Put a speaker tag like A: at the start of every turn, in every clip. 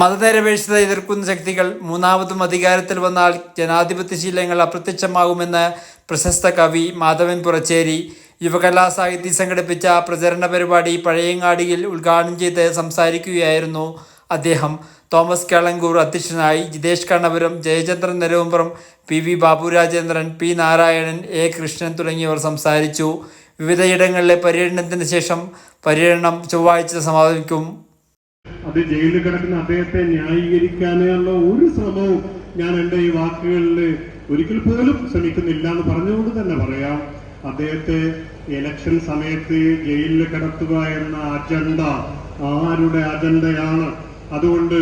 A: മതനിരപേക്ഷത എതിർക്കുന്ന ശക്തികൾ മൂന്നാമതും അധികാരത്തിൽ വന്നാൽ ജനാധിപത്യ ശീലങ്ങൾ അപ്രത്യക്ഷമാകുമെന്ന് പ്രശസ്ത കവി മാധവൻ പുറച്ചേരി യുവകലാ സാഹിത്യം സംഘടിപ്പിച്ച പ്രചരണ പരിപാടി പഴയങ്ങാടിയിൽ ഉദ്ഘാടനം ചെയ്ത് സംസാരിക്കുകയായിരുന്നു അദ്ദേഹം. തോമസ് കേളങ്കൂർ അധ്യക്ഷനായി Jithesh Kannapuram Jayachandran Naravumpuram P V Baburajendran P Narayanan A Krishnan തുടങ്ങിയവർ സംസാരിച്ചു. വിവിധയിടങ്ങളിലെ പര്യടനത്തിന് ശേഷം പര്യടനം ചൊവ്വാഴ്ച സമാപിക്കും.
B: അത് ജയിലിൽ കിടക്കുന്ന അദ്ദേഹത്തെ ന്യായീകരിക്കാനുള്ള ഒരു ശ്രമവും ഞാൻ എന്റെ ഈ വാക്കുകളിൽ ഒരിക്കൽ പോലും ശ്രമിക്കുന്നില്ല എന്ന് പറഞ്ഞുകൊണ്ട് തന്നെ പറയാം. അദ്ദേഹത്തെ ഇലക്ഷൻ സമയത്ത് ജയിലിൽ കിടത്തുക എന്ന അജണ്ട ആരുടെ അജണ്ടയാണ് അതുകൊണ്ട്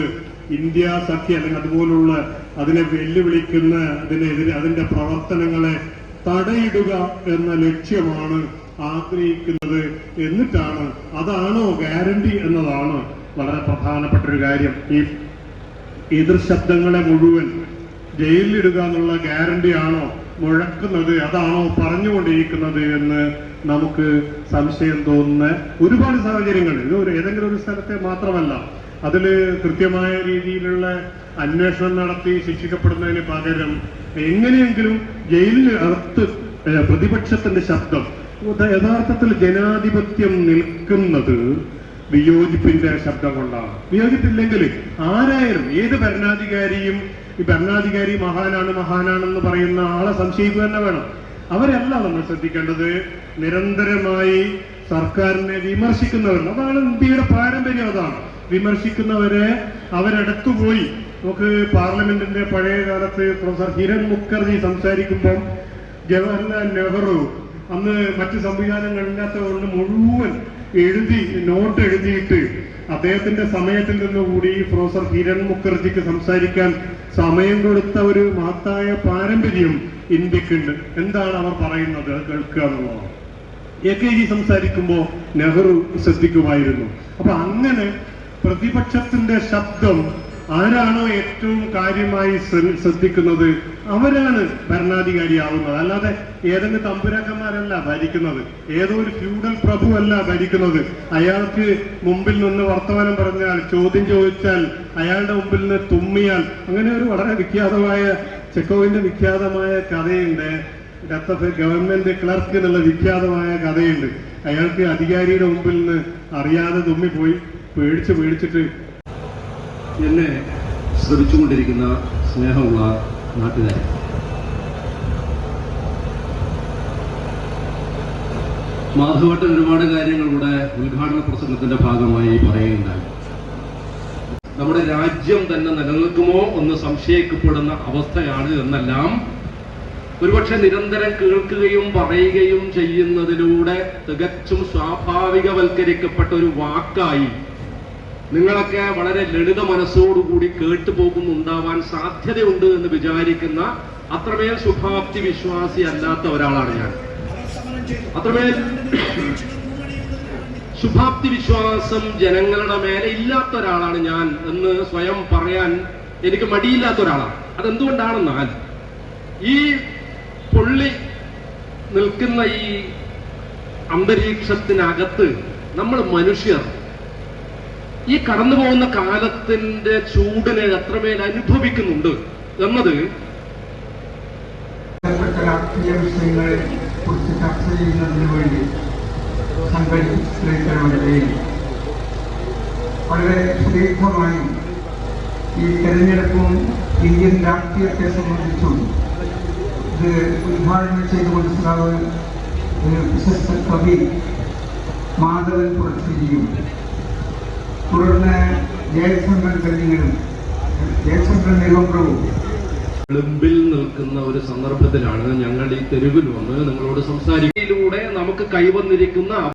B: ഇന്ത്യ സഖ്യ അല്ലെങ്കിൽ അതുപോലുള്ള അതിനെ വെല്ലുവിളിക്കുന്ന അതിനെതിരെ അതിന്റെ പ്രവർത്തനങ്ങളെ തടയിടുക എന്ന ലക്ഷ്യമാണ് ആഗ്രഹിക്കുന്നത് എന്നിട്ടാണ്. അതാണോ ഗ്യാരണ്ടി എന്നതാണ്. വളരെ പ്രധാനപ്പെട്ട ഒരു കാര്യം. ഈ എതിർ ശബ്ദങ്ങളെ മുഴുവൻ ജയിലിലിടുക എന്നുള്ള ഗ്യാരണ്ടി ആണോ? മുഴക്കുന്നത് അതാണോ പറഞ്ഞുകൊണ്ടിരിക്കുന്നത് എന്ന് നമുക്ക് സംശയം തോന്നുന്ന ഒരുപാട് സാഹചര്യങ്ങൾ. ഇത് ഒരു ഏതെങ്കിലും ഒരു സ്ഥലത്തെ മാത്രമല്ല. അതിൽ കൃത്യമായ രീതിയിലുള്ള അന്വേഷണം നടത്തി ശിക്ഷിക്കപ്പെടുന്നതിന് പകരം എങ്ങനെയെങ്കിലും ജയിലിൽ അകത്ത് പ്രതിപക്ഷത്തിന്റെ ശബ്ദം യഥാർത്ഥത്തിൽ ജനാധിപത്യം നിൽക്കുന്നത് വിയോജിപ്പിന്റെ ശബ്ദം കൊണ്ടാണ്. വിയോജിപ്പില്ലെങ്കിൽ ആരായാലും ഏത് ഭരണാധികാരിയും ഈ ഭരണാധികാരി മഹാനാണ് മഹാനാണെന്ന് പറയുന്ന ആളെ സംശയിക്കുക തന്നെ വേണം. അവരല്ല നമ്മൾ ശ്രദ്ധിക്കേണ്ടത് നിരന്തരമായി സർക്കാരിനെ വിമർശിക്കുന്നവർ അതാണ് ഇന്ത്യയുടെ പാരമ്പര്യം അതാണ്. വിമർശിക്കുന്നവരെ അവരടുത്തു പോയി നമുക്ക് പാർലമെന്റിന്റെ പഴയ കാലത്ത് പ്രൊഫസർ ഹിരൺ മുഖർജി സംസാരിക്കുമ്പോൾ ജവഹർലാൽ നെഹ്റു അന്ന് മറ്റ് സംവിധാനങ്ങളില്ലാത്തതുകൊണ്ട് മുഴുവൻ എഴുതി നോട്ട് എഴുതിയിട്ട് അദ്ദേഹത്തിന്റെ സമയത്തിൽ നിന്നുകൂടി പ്രൊഫസർ ഹിരൺ മുഖർജിക്ക് സംസാരിക്കാൻ സമയം കൊടുത്ത ഒരു മഹത്തായ പാരമ്പര്യം ഇന്ത്യക്കുണ്ട്. എന്താണ് അവർ പറയുന്നത്? കേൾക്കുക എന്നുള്ളതാണ്. എ കെ ജി സംസാരിക്കുമ്പോൾ നെഹ്റു ശ്രദ്ധിക്കുമായിരുന്നു. അപ്പൊ അങ്ങനെ പ്രതിപക്ഷത്തിന്റെ ശബ്ദം ആരാണോ ഏറ്റവും കാര്യമായി ശ്ര- ശ്രദ്ധിക്കുന്നത് അവരാണ് ഭരണാധികാരിയാവുന്നത്. അല്ലാതെ ഏതെങ്കിലും തമ്പുരാക്കന്മാരല്ല ഭരിക്കുന്നത്. ഏതോ ഒരു ഫ്യൂഡൽ പ്രഭു അല്ല ഭരിക്കുന്നത്. അയാൾക്ക് മുമ്പിൽ നിന്ന് വർത്തമാനം പറഞ്ഞാൽ ചോദ്യം ചോദിച്ചാൽ അയാളുടെ മുമ്പിൽ നിന്ന് തുമ്മിയാൽ അങ്ങനെ ഒരു വളരെ വിഖ്യാതമായ ചെക്കോവിന്റെ വിഖ്യാതമായ കഥയുണ്ട്. ഡെത്ത് ഓഫ് ഗവൺമെന്റ് ക്ലർക്ക് എന്നുള്ള വിഖ്യാതമായ കഥയുണ്ട്. അയാൾക്ക് അധികാരിയുടെ മുമ്പിൽ നിന്ന് അറിയാതെ തുമ്മിപ്പോയി പേടിച്ച് പേടിച്ചിട്ട്
C: എന്നെ ശ്രമിച്ചുകൊണ്ടിരിക്കുന്ന സ്നേഹമുള്ള നാട്ടുകാരെ. മാധവട്ടൻ ഒരുപാട് കാര്യങ്ങൾ ഇവിടെ ഉദ്ഘാടന പ്രസംഗത്തിന്റെ ഭാഗമായി പറയുകയുണ്ടായി. നമ്മുടെ രാജ്യം തന്നെ നിലനിൽക്കുമോ എന്ന് സംശയിക്കപ്പെടുന്ന അവസ്ഥയാണ് എന്നെല്ലാം ഒരുപക്ഷെ നിരന്തരം കേൾക്കുകയും പറയുകയും ചെയ്യുന്നതിലൂടെ തികച്ചും സ്വാഭാവികവൽക്കരിക്കപ്പെട്ട ഒരു വാക്കായി നിങ്ങളൊക്കെ വളരെ ലളിത മനസ്സോടുകൂടി കേട്ടു പോകുന്നുണ്ടാവാൻ സാധ്യതയുണ്ട് എന്ന് വിചാരിക്കുന്ന അത്രമേൽ ശുഭാപ്തി വിശ്വാസി അല്ലാത്ത ഒരാളാണ് ഞാൻ. അത്രമേൽ ശുഭാപ്തി വിശ്വാസം ജനങ്ങളുടെ മേലെ ഇല്ലാത്ത ഒരാളാണ് ഞാൻ എന്ന് സ്വയം പറയാൻ എനിക്ക് മടിയില്ലാത്ത ഒരാളാണ്. അതെന്തുകൊണ്ടാണെന്നാൽ ഈ പൊള്ളി നിൽക്കുന്ന ഈ അന്തരീക്ഷത്തിനകത്ത് നമ്മൾ മനുഷ്യർ. ഈ കടന്നു പോകുന്ന കാലത്തിന്റെ ചൂടിനെ അത്രമേൽ അനുഭവിക്കുന്നുണ്ട് എന്നത്
D: രാഷ്ട്രീയ വിഷയങ്ങളെ കുറിച്ച് ചർച്ച ചെയ്യുന്നതിന് വേണ്ടി സംഘടിപ്പിച്ചിട്ടുള്ളവരെയും വളരെ സുദീർഘമായി ഈ തെരഞ്ഞെടുപ്പും ഇന്ത്യൻ രാഷ്ട്രീയത്തെ സംബന്ധിച്ചും ഇത് ഉദ്ഘാടനം ചെയ്ത് ഒരു പ്രശസ്ത കവി മാധവൻ പുറത്തിരിക്കും തുടർന്ന് ജയചന്ദ്രൻ കല്ലിങ്ങനും ജയചന്ദ്രൻ നിരുവമ്പ്രവും
C: വെളുമ്പിൽ നിൽക്കുന്ന ഒരു സന്ദർഭത്തിലാണ് ഞങ്ങൾ ഈ തെരുവിൽ വന്ന് നിങ്ങളോട് സംസാരിക്കയിലൂടെ നമുക്ക് കൈവന്നിരിക്കുന്ന